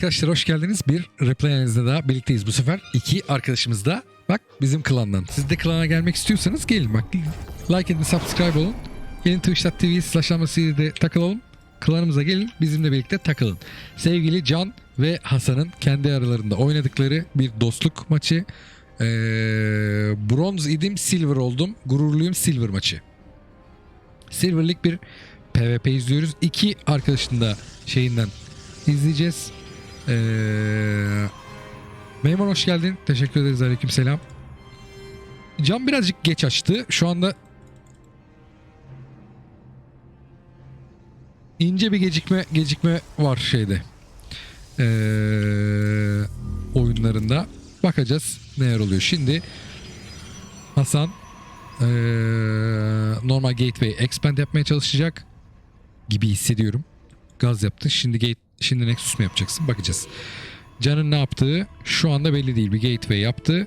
Arkadaşlar hoş geldiniz. Bir replay analizde daha birlikteyiz bu sefer. İki arkadaşımız da bak bizim klandan. Siz de klana gelmek istiyorsanız gelin bak. Like edin, subscribe olun. Gelin twitch.tv slash de takılalım. Klanımıza gelin bizimle birlikte takılın. Sevgili Can ve Hasan'ın kendi aralarında oynadıkları bir dostluk maçı. Ee, bronz idim silver oldum. Gururluyum silver maçı. Silver'lik bir PvP izliyoruz. İki arkadaşın da şeyinden izleyeceğiz. Ee, Memur hoş geldin. Teşekkür ederiz. Aleyküm selam. Cam birazcık geç açtı. Şu anda ince bir gecikme gecikme var şeyde. Ee, oyunlarında. Bakacağız neler oluyor. Şimdi Hasan ee, normal gateway expand yapmaya çalışacak gibi hissediyorum. Gaz yaptı. Şimdi gate şimdi Nexus mu yapacaksın? Bakacağız. Can'ın ne yaptığı şu anda belli değil. Bir gateway yaptı.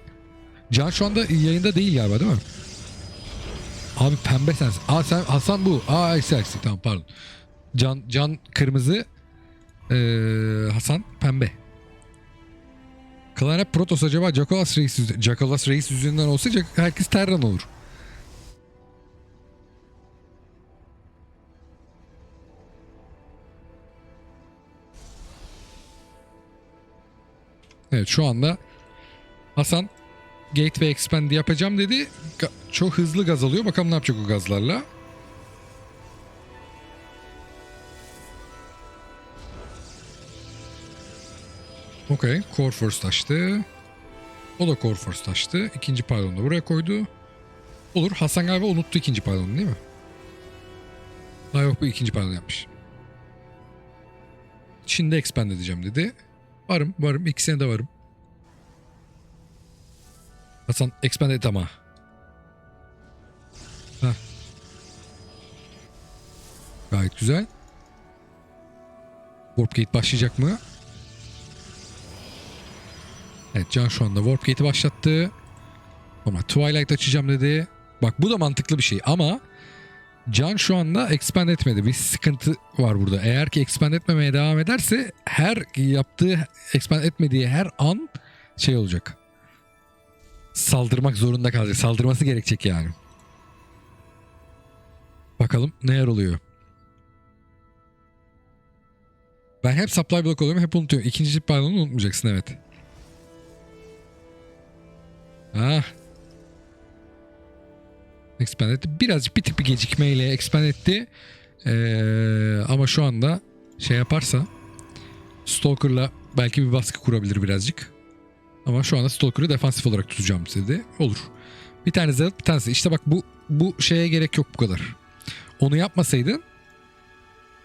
Can şu anda yayında değil galiba değil mi? Abi pembe sensin. Aa sen Hasan bu. Aa eksi eksi. Tamam pardon. Can Can kırmızı. Ee, Hasan pembe. Klan hep Protoss acaba Jacolas Reis, Jacolas Reis yüzünden olsa herkes Terran olur. Evet şu anda Hasan Gateway Expand yapacağım dedi. Çok hızlı gaz alıyor. Bakalım ne yapacak o gazlarla. Okey. Core Force açtı. O da Core Force açtı. İkinci pylonu da buraya koydu. Olur. Hasan galiba unuttu ikinci pylonu değil mi? Ha yok bu ikinci pylon yapmış. Çin'de expand edeceğim dedi. Varım varım. İkisine de varım. Hasan expand et ama. Heh. Gayet güzel. Warp Gate başlayacak mı? Evet Can şu anda Warp Gate'i başlattı. Ama Twilight açacağım dedi. Bak bu da mantıklı bir şey ama Can şu anda expand etmedi. Bir sıkıntı var burada. Eğer ki expand etmemeye devam ederse her yaptığı expand etmediği her an şey olacak. Saldırmak zorunda kalacak. Saldırması gerekecek yani. Bakalım neler oluyor. Ben hep supply block oluyorum. Hep unutuyorum. İkinci pylonu unutmayacaksın evet. Ah. Expand etti. Birazcık bir tık bir gecikmeyle expand etti. Ee, ama şu anda şey yaparsa Stalker'la belki bir baskı kurabilir birazcık. Ama şu anda Stalker'ı defansif olarak tutacağım dedi. Olur. Bir tane Zealot bir tanesi. İşte bak bu bu şeye gerek yok bu kadar. Onu yapmasaydın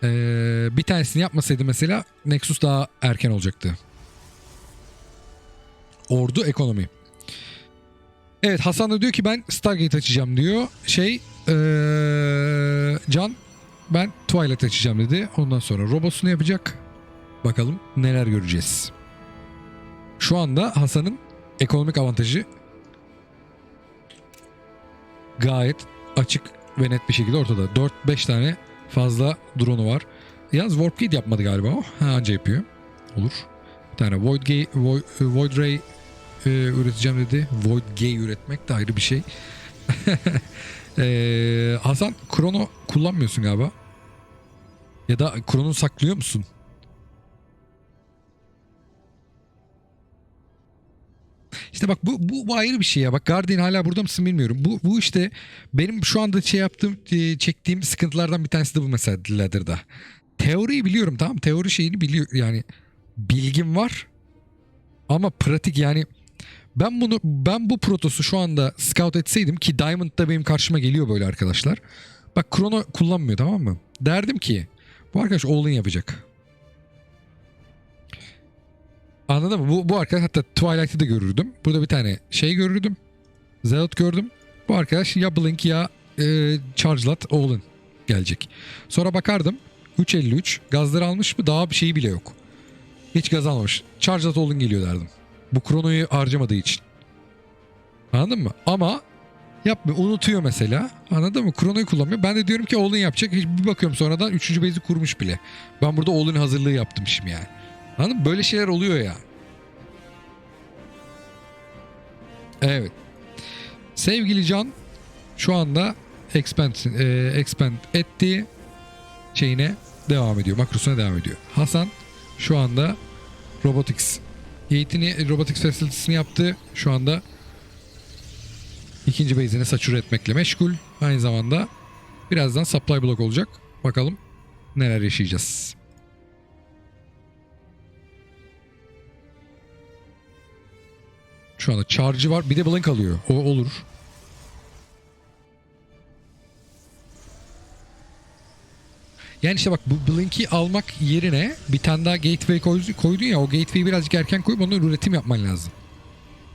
ee, bir tanesini yapmasaydı mesela Nexus daha erken olacaktı. Ordu ekonomi. Evet Hasan da diyor ki ben Stargate açacağım diyor. Şey ee, Can ben Twilight açacağım dedi. Ondan sonra robosunu yapacak. Bakalım neler göreceğiz. Şu anda Hasan'ın ekonomik avantajı gayet açık ve net bir şekilde ortada. 4-5 tane fazla drone'u var. Yalnız Warp Gate yapmadı galiba o. Ha, anca yapıyor. Olur. Bir tane Void, Gay, Void, Void Ray e, üreteceğim dedi. Void Gay üretmek de ayrı bir şey. e, Hasan Krono kullanmıyorsun galiba. Ya da Krono saklıyor musun? İşte bak bu, bu, bu ayrı bir şey ya. Bak Guardian hala burada mısın bilmiyorum. Bu, bu işte benim şu anda şey yaptığım, e, çektiğim sıkıntılardan bir tanesi de bu mesela Ladder'da. Teoriyi biliyorum tamam teori şeyini biliyor yani bilgim var ama pratik yani ben bunu ben bu protosu şu anda scout etseydim ki Diamond'da benim karşıma geliyor böyle arkadaşlar. Bak Chrono kullanmıyor tamam mı? Derdim ki bu arkadaş all-in yapacak. Anladın mı? Bu, bu arkadaş hatta Twilight'ı da görürdüm. Burada bir tane şey görürdüm. Zealot gördüm. Bu arkadaş ya Blink ya e, Chargelat All-in gelecek. Sonra bakardım. 3.53 gazları almış mı? Daha bir şeyi bile yok. Hiç gaz almamış. Chargelat All-in geliyor derdim. Bu kronoyu harcamadığı için. Anladın mı? Ama yapmıyor. Unutuyor mesela. Anladın mı? Kronoyu kullanmıyor. Ben de diyorum ki all-in yapacak. Hiç bir bakıyorum sonradan 3. base'i kurmuş bile. Ben burada all-in hazırlığı yaptım şimdi yani. Anladın mı? Böyle şeyler oluyor ya. Evet. Sevgili Can şu anda expand, e, expand etti şeyine devam ediyor. Makrosuna devam ediyor. Hasan şu anda robotics eğitini robotics facilities'ini yaptı. Şu anda ikinci base'ini saçur etmekle meşgul. Aynı zamanda birazdan supply block olacak. Bakalım neler yaşayacağız. Şu anda charge'ı var. Bir de blink alıyor. O olur. Yani işte bak bu Blink'i almak yerine bir tane daha gateway koy- koydun ya o gateway'i birazcık erken koyup ondan üretim yapman lazım.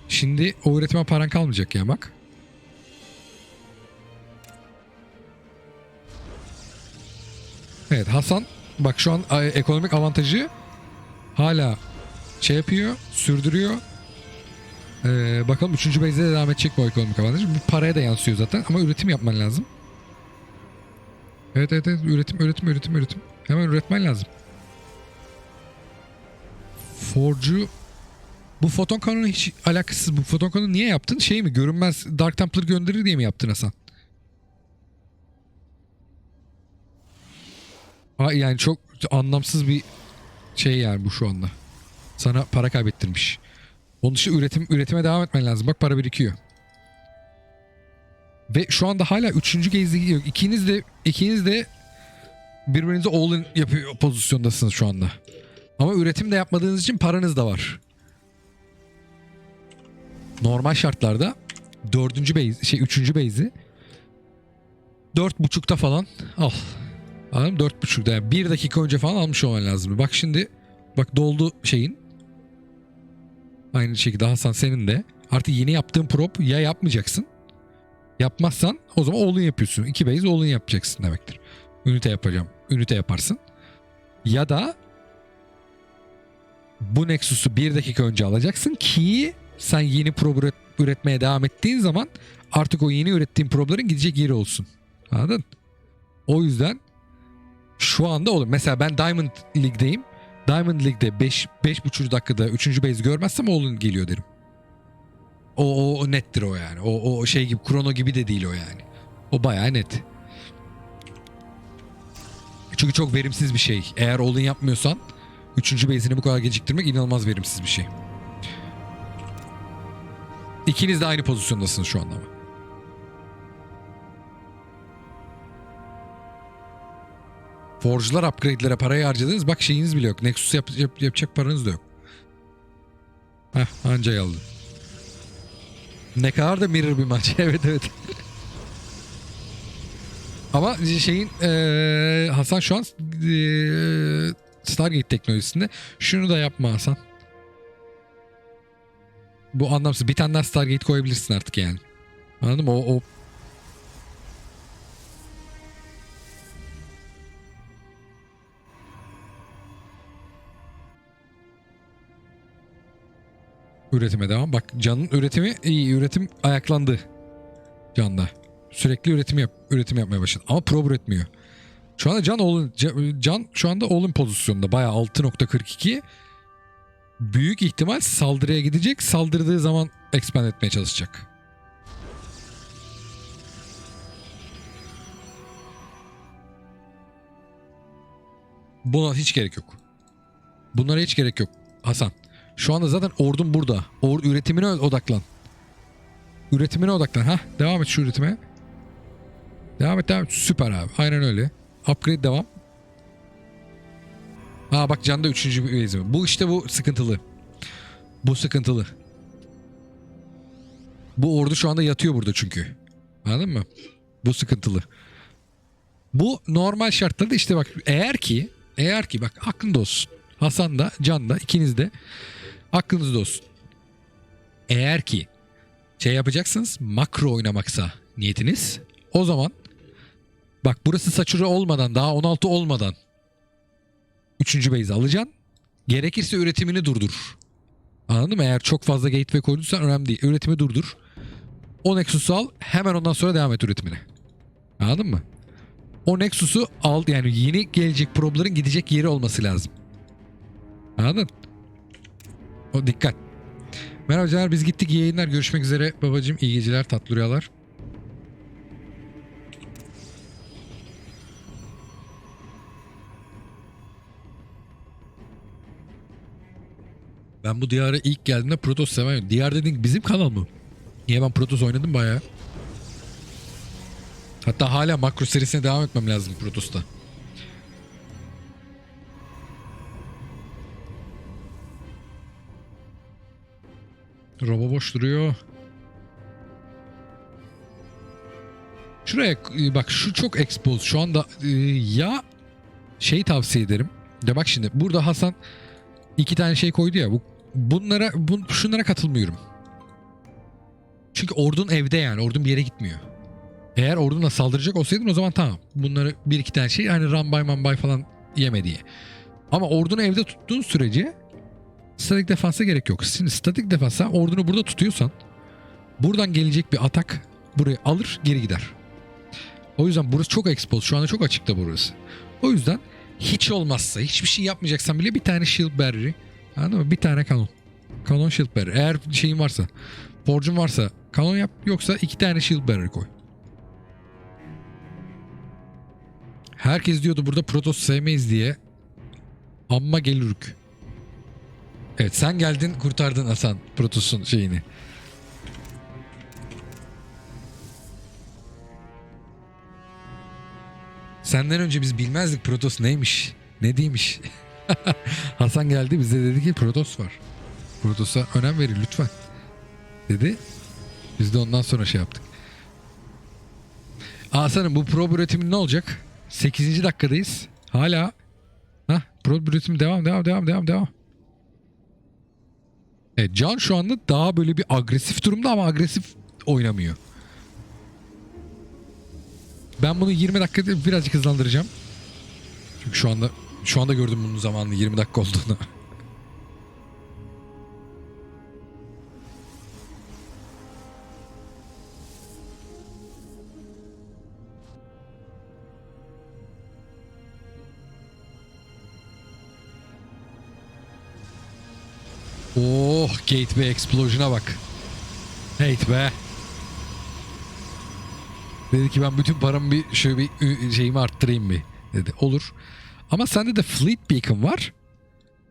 Şimdi o üretime paran kalmayacak ya bak. Evet Hasan bak şu an e, ekonomik avantajı hala şey yapıyor, sürdürüyor. Ee, bakalım 3. base'de de devam edecek bu ekonomik avantaj. Bu paraya da yansıyor zaten ama üretim yapman lazım. Evet evet evet üretim üretim üretim üretim. Hemen üretmen lazım. Forge'u bu foton kanunu hiç alakasız. Bu foton kanunu niye yaptın? Şey mi? Görünmez Dark Templar gönderir diye mi yaptın Hasan? Aa, yani çok anlamsız bir şey yani bu şu anda. Sana para kaybettirmiş. Onun için üretim üretime devam etmen lazım. Bak para birikiyor. Ve şu anda hala üçüncü gezde gidiyor. İkiniz de ikiniz de birbirinize all in yapıyor pozisyondasınız şu anda. Ama üretim de yapmadığınız için paranız da var. Normal şartlarda dördüncü base, şey üçüncü base'i dört buçukta falan al. Anladın? Dört buçukta yani bir dakika önce falan almış olman lazım. Bak şimdi bak doldu şeyin. Aynı şekilde Hasan senin de. Artık yeni yaptığın prop ya yapmayacaksın Yapmazsan o zaman all-in yapıyorsun. İki base all-in yapacaksın demektir. Ünite yapacağım. Ünite yaparsın. Ya da bu Nexus'u bir dakika önce alacaksın ki sen yeni prob üret- üretmeye devam ettiğin zaman artık o yeni ürettiğin probların gidecek yeri olsun. Anladın? O yüzden şu anda olur. Mesela ben Diamond League'deyim. Diamond League'de 5 5,5 dakikada 3. base görmezsem all-in geliyor derim. O, o, o nettir o yani. O, o şey gibi krono gibi de değil o yani. O bayağı net. Çünkü çok verimsiz bir şey. Eğer all-in yapmıyorsan 3. base'ini bu kadar geciktirmek inanılmaz verimsiz bir şey. İkiniz de aynı pozisyondasınız şu anda ama. Forge'lar upgrade'lere parayı harcadınız. Bak şeyiniz bile yok. Nexus yap, yap- yapacak paranız da yok. Heh anca aldı. Ne kadar da mirror bir maç. evet evet. Ama şeyin eee, Hasan şu an eee, Stargate teknolojisinde şunu da yapma Hasan. Bu anlamsız. Bir tane daha Stargate koyabilirsin artık yani. Anladın mı? O, o Üretime devam. Bak Can'ın üretimi iyi. Üretim ayaklandı. Can'da. Sürekli üretim yap üretim yapmaya başladı. Ama probe üretmiyor. Şu anda Can Oğlun Can, şu anda Oğlun pozisyonda. Bayağı 6.42. Büyük ihtimal saldırıya gidecek. Saldırdığı zaman expand etmeye çalışacak. Buna hiç gerek yok. Bunlara hiç gerek yok Hasan. Şu anda zaten ordun burada. Or üretimine odaklan. Üretimine odaklan. Ha, devam et şu üretime. Devam et devam et. Süper abi. Aynen öyle. Upgrade devam. Ha bak Can'da üçüncü bir base. Bu işte bu sıkıntılı. Bu sıkıntılı. Bu ordu şu anda yatıyor burada çünkü. Anladın mı? Bu sıkıntılı. Bu normal şartlarda işte bak eğer ki eğer ki bak aklında olsun. Hasan da Can da ikiniz de aklınızda olsun. Eğer ki şey yapacaksınız makro oynamaksa niyetiniz o zaman bak burası saçura olmadan daha 16 olmadan 3. base alacaksın. Gerekirse üretimini durdur. Anladın mı? Eğer çok fazla gateway koyduysan önemli değil. Üretimi durdur. O Nexus'u al hemen ondan sonra devam et üretimine. Anladın mı? O Nexus'u al yani yeni gelecek probların gidecek yeri olması lazım. Anladın? O dikkat. Merhaba canlar biz gittik iyi yayınlar görüşmek üzere babacım iyi geceler tatlı rüyalar. Ben bu diyara ilk geldiğimde Protoss sevmem. Diyar dediğin bizim kanal mı? Niye ben Protoss oynadım bayağı. Hatta hala makro serisine devam etmem lazım Protoss'ta. Robo boş duruyor. Şuraya e, bak şu çok expose. Şu anda e, ya şey tavsiye ederim. De bak şimdi burada Hasan iki tane şey koydu ya. Bu bunlara bu, şunlara katılmıyorum. Çünkü ordun evde yani. Ordun bir yere gitmiyor. Eğer orduna saldıracak olsaydın o zaman tamam. Bunları bir iki tane şey hani rambay mambay falan yeme diye. Ama ordunu evde tuttuğun sürece statik defansa gerek yok. Şimdi statik defansa ordunu burada tutuyorsan buradan gelecek bir atak burayı alır geri gider. O yüzden burası çok expose. Şu anda çok açıkta burası. O yüzden hiç olmazsa hiçbir şey yapmayacaksan bile bir tane shield barrier anladın mı? Bir tane kanon. Kanon shield barrier. Eğer şeyin varsa forge'un varsa kanon yap yoksa iki tane shield barrier koy. Herkes diyordu burada Protoss sevmeyiz diye. Amma gelürük. Evet sen geldin kurtardın Hasan Protos'un şeyini. Senden önce biz bilmezdik Protoss neymiş, ne değilmiş. Hasan geldi bize dedi ki Protoss var. Protos'a önem verin lütfen. Dedi. Biz de ondan sonra şey yaptık. Hasan'ım bu pro üretimin ne olacak? 8. dakikadayız. Hala Hah, pro üretim devam devam devam devam devam. Evet Can şu anda daha böyle bir agresif durumda ama agresif oynamıyor. Ben bunu 20 dakikada birazcık hızlandıracağım. Çünkü şu anda şu anda gördüm bunun zamanını 20 dakika olduğunu. Oh Gateway Explosion'a bak. Hate be. Dedi ki ben bütün paramı bir şöyle bir şeyimi arttırayım bir dedi. Olur. Ama sende de Fleet Beacon var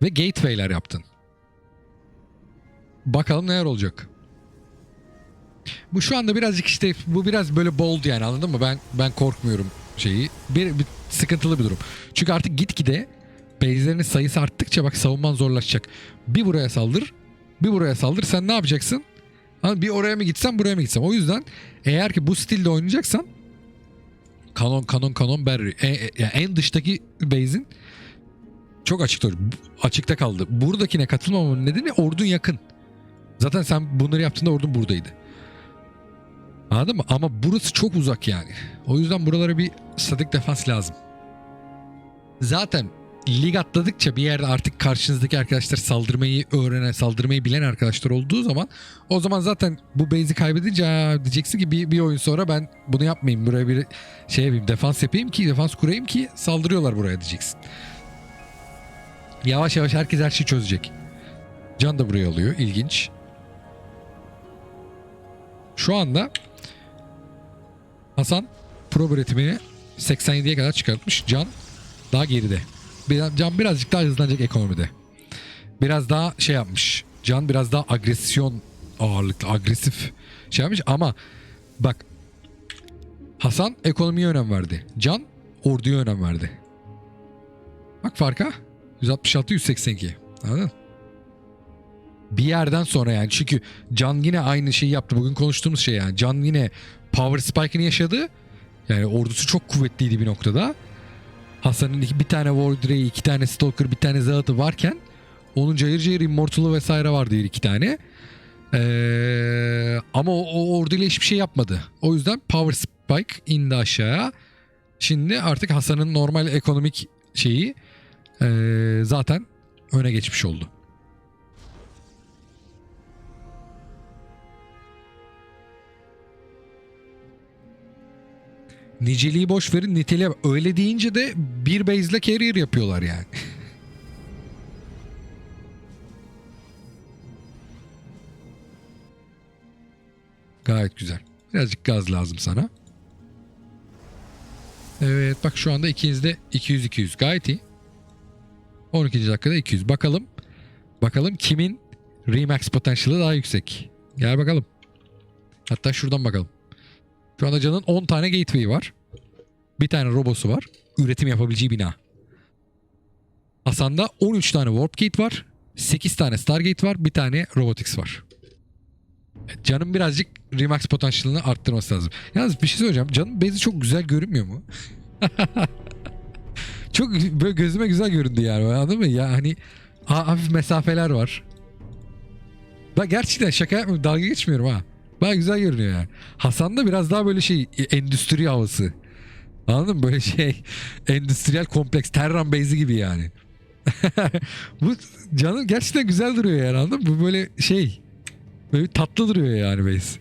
ve Gateway'ler yaptın. Bakalım neler olacak. Bu şu anda birazcık işte bu biraz böyle bold yani anladın mı? Ben ben korkmuyorum şeyi. Bir, bir sıkıntılı bir durum. Çünkü artık gitgide base'lerinin sayısı arttıkça bak savunman zorlaşacak. Bir buraya saldır, bir buraya saldır. Sen ne yapacaksın? Hani bir oraya mı gitsem, buraya mı gitsem? O yüzden eğer ki bu stilde oynayacaksan kanon kanon kanon berry. E, e, yani en dıştaki base'in çok açıkta açıkta kaldı. Buradakine katılmamamın nedeni ordun yakın. Zaten sen bunları yaptığında ordun buradaydı. Anladın mı? Ama burası çok uzak yani. O yüzden buralara bir statik defans lazım. Zaten lig atladıkça bir yerde artık karşınızdaki arkadaşlar saldırmayı öğrenen, saldırmayı bilen arkadaşlar olduğu zaman o zaman zaten bu base'i kaybedince diyeceksin ki bir, bir oyun sonra ben bunu yapmayayım. Buraya bir şey yapayım, defans yapayım ki, defans kurayım ki saldırıyorlar buraya diyeceksin. Yavaş yavaş herkes her şeyi çözecek. Can da buraya alıyor. ilginç. Şu anda Hasan pro üretimini 87'ye kadar çıkartmış. Can daha geride. Can birazcık daha hızlanacak ekonomide. Biraz daha şey yapmış. Can biraz daha agresyon ağırlıklı, agresif şey yapmış ama bak Hasan ekonomiye önem verdi. Can orduya önem verdi. Bak farka 166 182. Anladın? Bir yerden sonra yani çünkü Can yine aynı şeyi yaptı. Bugün konuştuğumuz şey yani. Can yine power spike'ını yaşadı. Yani ordusu çok kuvvetliydi bir noktada. Hasan'ın bir tane Wardray, iki tane Stalker, bir tane Zaat'ı varken onun cayır cayır Immortal'ı vesaire vardı iki tane. Ee, ama o, o orduyla hiçbir şey yapmadı. O yüzden Power Spike indi aşağıya. Şimdi artık Hasan'ın normal ekonomik şeyi ee, zaten öne geçmiş oldu. Niceliği boş verin niteliğe öyle deyince de bir base'le carrier yapıyorlar yani. Gayet güzel. Birazcık gaz lazım sana. Evet bak şu anda ikiniz de 200-200 gayet iyi. 12. dakikada 200. Bakalım. Bakalım kimin Remax potansiyeli daha yüksek. Gel bakalım. Hatta şuradan bakalım. Şu anda Can'ın 10 tane gateway var. Bir tane robosu var. Üretim yapabileceği bina. Hasan'da 13 tane warp gate var. 8 tane Stargate var. Bir tane robotics var. Evet, Can'ın birazcık Remax potansiyelini arttırması lazım. Yalnız bir şey söyleyeceğim. Can'ın base'i çok güzel görünmüyor mu? çok böyle gözüme güzel göründü yani. Anladın mı? Ya hani ha- hafif mesafeler var. Bak gerçekten şaka yapmıyorum. Dalga geçmiyorum ha. Baya güzel görünüyor yani. Hasan'da biraz daha böyle şey endüstri havası. Anladın mı? Böyle şey endüstriyel kompleks. Terran base'i gibi yani. Bu canım gerçekten güzel duruyor yani anladın mı? Bu böyle şey böyle tatlı duruyor yani base.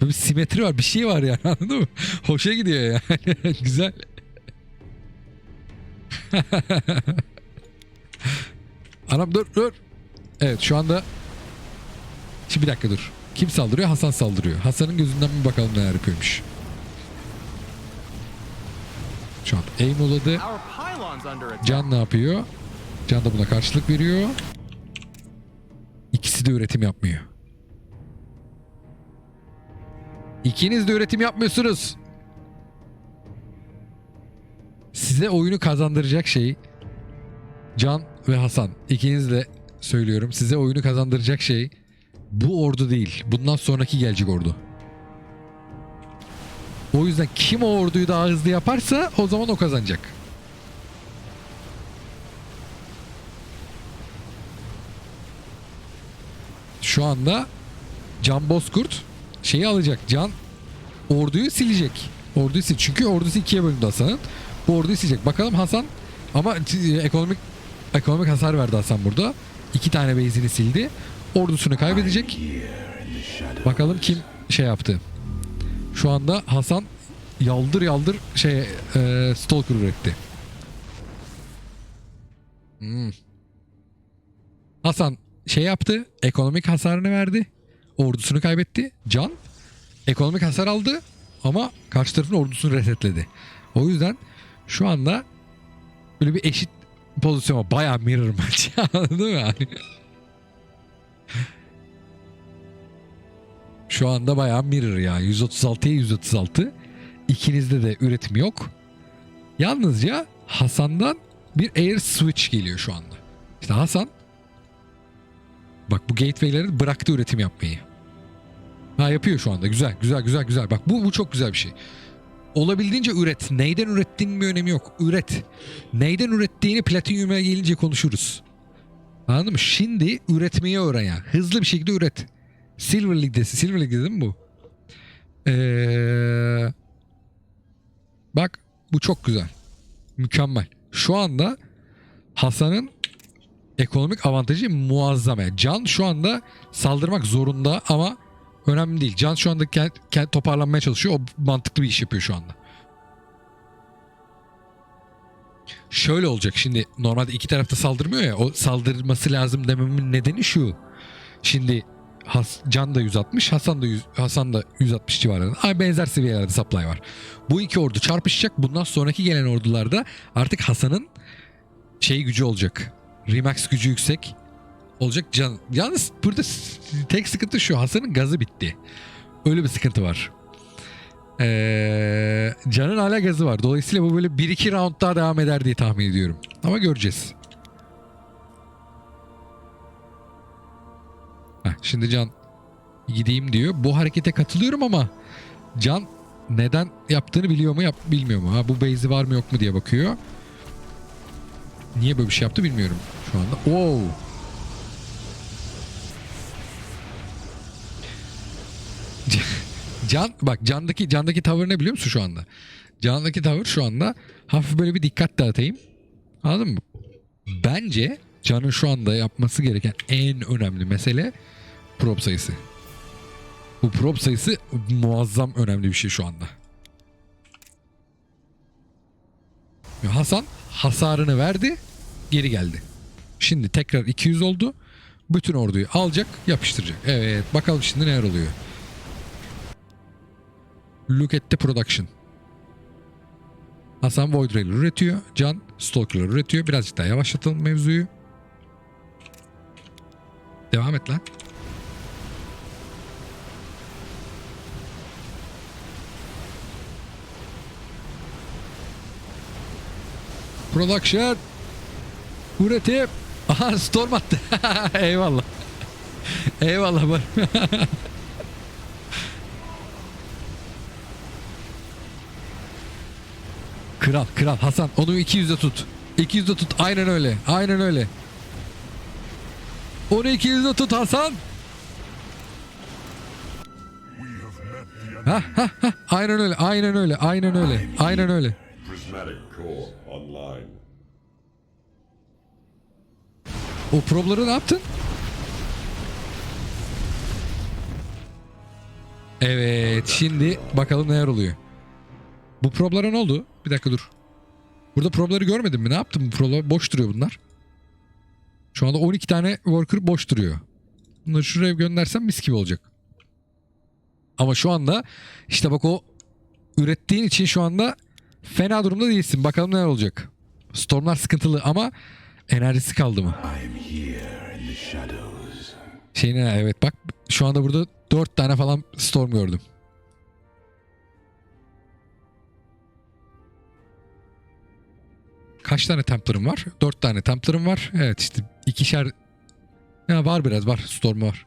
Böyle bir simetri var bir şey var yani anladın mı? Hoşa gidiyor yani. güzel. Anam dur dur. Evet şu anda Şimdi bir dakika dur. Kim saldırıyor? Hasan saldırıyor. Hasan'ın gözünden bir bakalım neler yapıyormuş. Şu an aim attack. Can ne yapıyor? Can da buna karşılık veriyor. İkisi de üretim yapmıyor. İkiniz de üretim yapmıyorsunuz. Size oyunu kazandıracak şey Can ve Hasan. İkiniz de söylüyorum. Size oyunu kazandıracak şey bu ordu değil. Bundan sonraki gelecek ordu. O yüzden kim o orduyu daha hızlı yaparsa o zaman o kazanacak. Şu anda Can Bozkurt şeyi alacak. Can orduyu silecek. Orduyu sil. Çünkü ordusu ikiye bölündü Hasan'ın. Bu orduyu silecek. Bakalım Hasan ama e, ekonomik ekonomik hasar verdi Hasan burada. İki tane base'ini sildi. Ordusunu kaybedecek. Bakalım kim şey yaptı. Şu anda Hasan yaldır yaldır şey e, Stalker üretti. Hmm. Hasan şey yaptı. Ekonomik hasarını verdi. Ordusunu kaybetti. Can ekonomik hasar aldı ama karşı tarafın ordusunu resetledi. O yüzden şu anda böyle bir eşit pozisyon var. Bayağı mirror maç. Anladın mı? Şu anda bayağı mirror ya. 136'ya 136. İkinizde de üretim yok. Yalnızca Hasan'dan bir air switch geliyor şu anda. İşte Hasan Bak bu gateway'leri bıraktı üretim yapmayı. Ha yapıyor şu anda. Güzel, güzel, güzel, güzel. Bak bu, bu çok güzel bir şey. Olabildiğince üret. Neyden ürettiğinin bir önemi yok. Üret. Neyden ürettiğini platinyuma gelince konuşuruz. Anladın mı? Şimdi üretmeyi öğren ya. Hızlı bir şekilde üret. Silver League'desin. Silver League'de değil mi bu? Ee, bak bu çok güzel. Mükemmel. Şu anda Hasan'ın ekonomik avantajı muazzam. Yani Can şu anda saldırmak zorunda ama önemli değil. Can şu anda kend, kend toparlanmaya çalışıyor. O mantıklı bir iş yapıyor şu anda. Şöyle olacak şimdi normalde iki tarafta saldırmıyor ya o saldırması lazım dememin nedeni şu. Şimdi Has, Can da 160, Hasan da 100, Hasan da 160 civarında. Ay benzer seviyelerde supply var. Bu iki ordu çarpışacak. Bundan sonraki gelen ordularda artık Hasan'ın şey gücü olacak. Remax gücü yüksek olacak. Can, yalnız burada tek sıkıntı şu. Hasan'ın gazı bitti. Öyle bir sıkıntı var. Ee, Can'ın hala gazı var. Dolayısıyla bu böyle 1-2 round daha devam eder diye tahmin ediyorum. Ama göreceğiz. Heh, şimdi Can gideyim diyor. Bu harekete katılıyorum ama Can neden yaptığını biliyor mu yap bilmiyor mu? Ha bu base'i var mı yok mu diye bakıyor. Niye böyle bir şey yaptı bilmiyorum şu anda. Wow. Can bak candaki candaki tavır ne biliyor musun şu anda? Candaki tavır şu anda hafif böyle bir dikkat dağıtayım. Anladın mı? Bence Can'ın şu anda yapması gereken en önemli mesele prop sayısı. Bu prop sayısı muazzam önemli bir şey şu anda. Hasan hasarını verdi, geri geldi. Şimdi tekrar 200 oldu. Bütün orduyu alacak, yapıştıracak. Evet, bakalım şimdi neler oluyor. Look production. Hasan Void Railer üretiyor. Can Stalker'lar üretiyor. Birazcık daha yavaşlatalım mevzuyu. Devam et lan. Production. Üretim. Aha storm attı. Eyvallah. Eyvallah. Kral kral Hasan onu 200'de tut. 200'de tut. Aynen öyle. Aynen öyle. Onu 200'de tut Hasan. Ha ha ha. Aynen öyle. Aynen öyle. Aynen öyle. Aynen öyle. O probları ne yaptın? Evet şimdi bakalım neler oluyor. Bu problara ne oldu? Bir dakika dur. Burada probları görmedin mi? Ne yaptın bu prolar? Boş duruyor bunlar. Şu anda 12 tane worker boş duruyor. Bunları şuraya göndersem mis gibi olacak. Ama şu anda işte bak o ürettiğin için şu anda fena durumda değilsin. Bakalım neler olacak. Stormlar sıkıntılı ama enerjisi kaldı mı? Şeyine evet bak şu anda burada 4 tane falan storm gördüm. Kaç tane Templar'ım var? 4 tane Templar'ım var. Evet işte ikişer ya var biraz var storm var.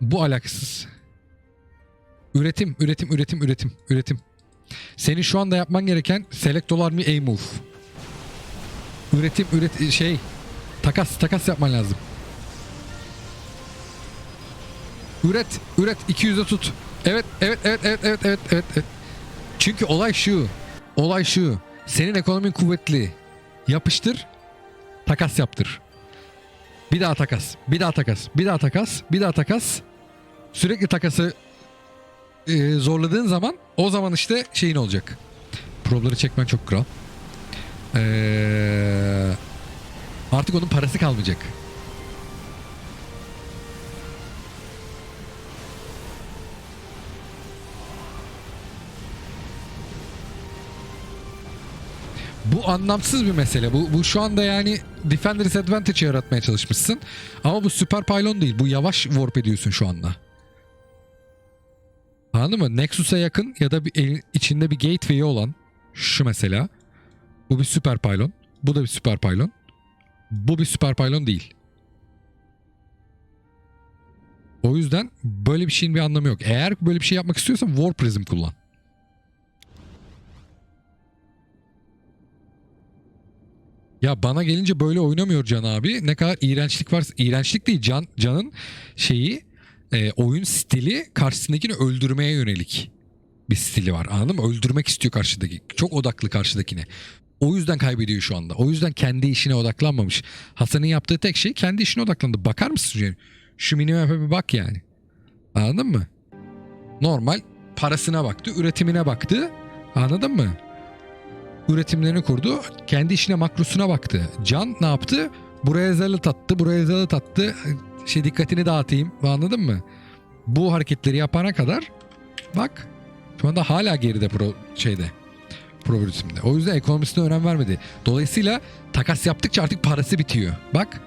Bu alakasız. Üretim, üretim, üretim, üretim, üretim. Senin şu anda yapman gereken select dolar mı a move. Üretim, üret şey takas, takas yapman lazım. Üret, üret 200'e tut. Evet, evet, evet, evet, evet, evet, evet. Çünkü olay şu. Olay şu. Senin ekonomin kuvvetli. Yapıştır. Takas yaptır. Bir daha takas. Bir daha takas. Bir daha takas. Bir daha takas. Sürekli takası e, zorladığın zaman o zaman işte şeyin olacak. Probları çekmen çok kral. Ee, artık onun parası kalmayacak. Bu anlamsız bir mesele. Bu, bu şu anda yani Defender Disadvantage yaratmaya çalışmışsın. Ama bu süper pylon değil. Bu yavaş warp ediyorsun şu anda. Anladın mı? Nexus'a yakın ya da bir içinde bir gateway'i olan şu mesela. Bu bir süper pylon. Bu da bir süper pylon. Bu bir süper pylon değil. O yüzden böyle bir şeyin bir anlamı yok. Eğer böyle bir şey yapmak istiyorsan War Prism kullan. Ya bana gelince böyle oynamıyor Can abi. Ne kadar iğrençlik varsa iğrençlik değil Can Can'ın şeyi e, oyun stili karşısındakini öldürmeye yönelik bir stili var. Anladın mı? Öldürmek istiyor karşıdaki. Çok odaklı karşıdakine. O yüzden kaybediyor şu anda. O yüzden kendi işine odaklanmamış. Hasan'ın yaptığı tek şey kendi işine odaklandı. Bakar mısın? yani? Şu minimap'e bir bak yani. Anladın mı? Normal parasına baktı, üretimine baktı. Anladın mı? Üretimlerini kurdu. Kendi işine makrosuna baktı. Can ne yaptı? Buraya zealot attı, buraya zealot attı. Şey dikkatini dağıtayım. Anladın mı? Bu hareketleri yapana kadar bak şu anda hala geride pro şeyde pro üretimde. O yüzden ekonomisine önem vermedi. Dolayısıyla takas yaptıkça artık parası bitiyor. Bak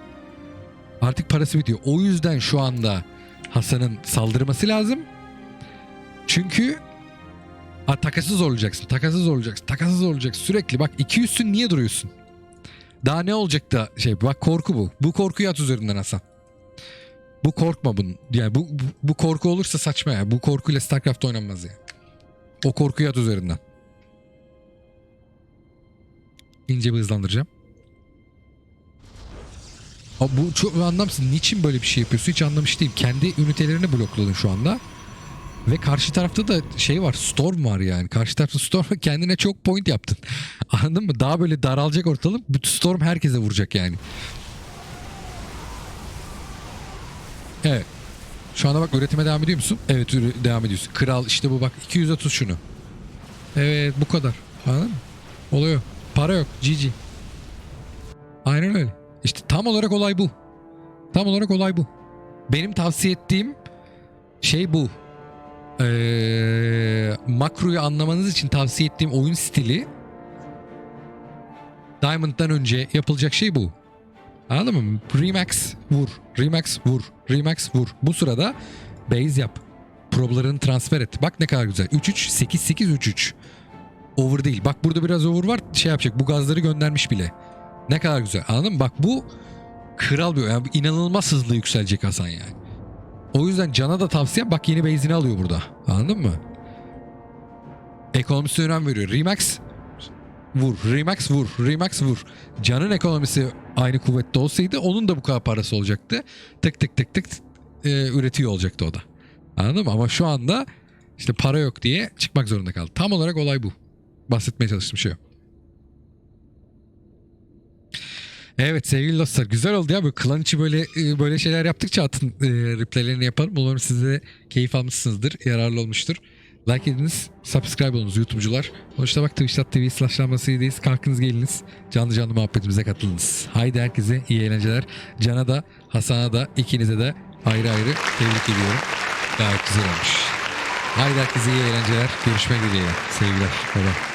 artık parası bitiyor. O yüzden şu anda Hasan'ın saldırması lazım. Çünkü ha, takası zorlayacaksın. Takası zorlayacaksın. Takası zorlayacaksın. Sürekli bak 200'sün niye duruyorsun? Daha ne olacak da şey bak korku bu. Bu korkuyu at üzerinden Hasan. Bu korkma bunun. Yani bu, bu, bu korku olursa saçma ya. Bu korkuyla StarCraft oynanmaz ya. O korkuyu at üzerinden. İnce bir hızlandıracağım. Abi bu çok anlamsız. Niçin böyle bir şey yapıyorsun hiç anlamış değilim. Kendi ünitelerini blokladın şu anda. Ve karşı tarafta da şey var. Storm var yani. Karşı tarafta Storm kendine çok point yaptın. Anladın mı? Daha böyle daralacak ortalık. Bütün Storm herkese vuracak yani. Evet. Şu anda bak üretime devam ediyor musun? Evet devam ediyorsun. Kral işte bu bak 230 şunu. Evet bu kadar. Anladın mı? Oluyor. Para yok. GG. Aynen öyle. İşte tam olarak olay bu. Tam olarak olay bu. Benim tavsiye ettiğim şey bu. Ee, makroyu anlamanız için tavsiye ettiğim oyun stili Diamond'dan önce yapılacak şey bu. Anladın mı? Remax vur, Remax vur, Remax vur. Bu sırada base yap. Problarını transfer et. Bak ne kadar güzel. 3-3, 8-8, 3-3. Over değil. Bak burada biraz over var. Şey yapacak. Bu gazları göndermiş bile. Ne kadar güzel. Anladın mı? Bak bu kral bir yani inanılmaz hızlı yükselecek Hasan yani. O yüzden Can'a da tavsiyem bak yeni base'ini alıyor burada. Anladın mı? Ekonomisine önem veriyor. Remax vur. Remax vur. Remax vur. Can'ın ekonomisi aynı kuvvette olsaydı onun da bu kadar parası olacaktı. Tık tık tık tık e, üretiyor olacaktı o da. Anladın mı? Ama şu anda işte para yok diye çıkmak zorunda kaldı. Tam olarak olay bu. Bahsetmeye çalıştığım şey o. Evet sevgili dostlar güzel oldu ya böyle klan içi böyle e, böyle şeyler yaptıkça atın e, replaylerini yapalım. Umarım siz de keyif almışsınızdır, yararlı olmuştur. Like ediniz, subscribe olunuz YouTube'cular. Sonuçta bak twitch.tv slash lambasıyız. Kalkınız geliniz. Canlı canlı muhabbetimize katılınız. Haydi herkese iyi eğlenceler. Can'a da Hasan'a da ikinize de ayrı ayrı tebrik ediyorum. Gayet güzel olmuş. Haydi herkese iyi eğlenceler. Görüşmek dileğiyle. Sevgiler. Bye bye.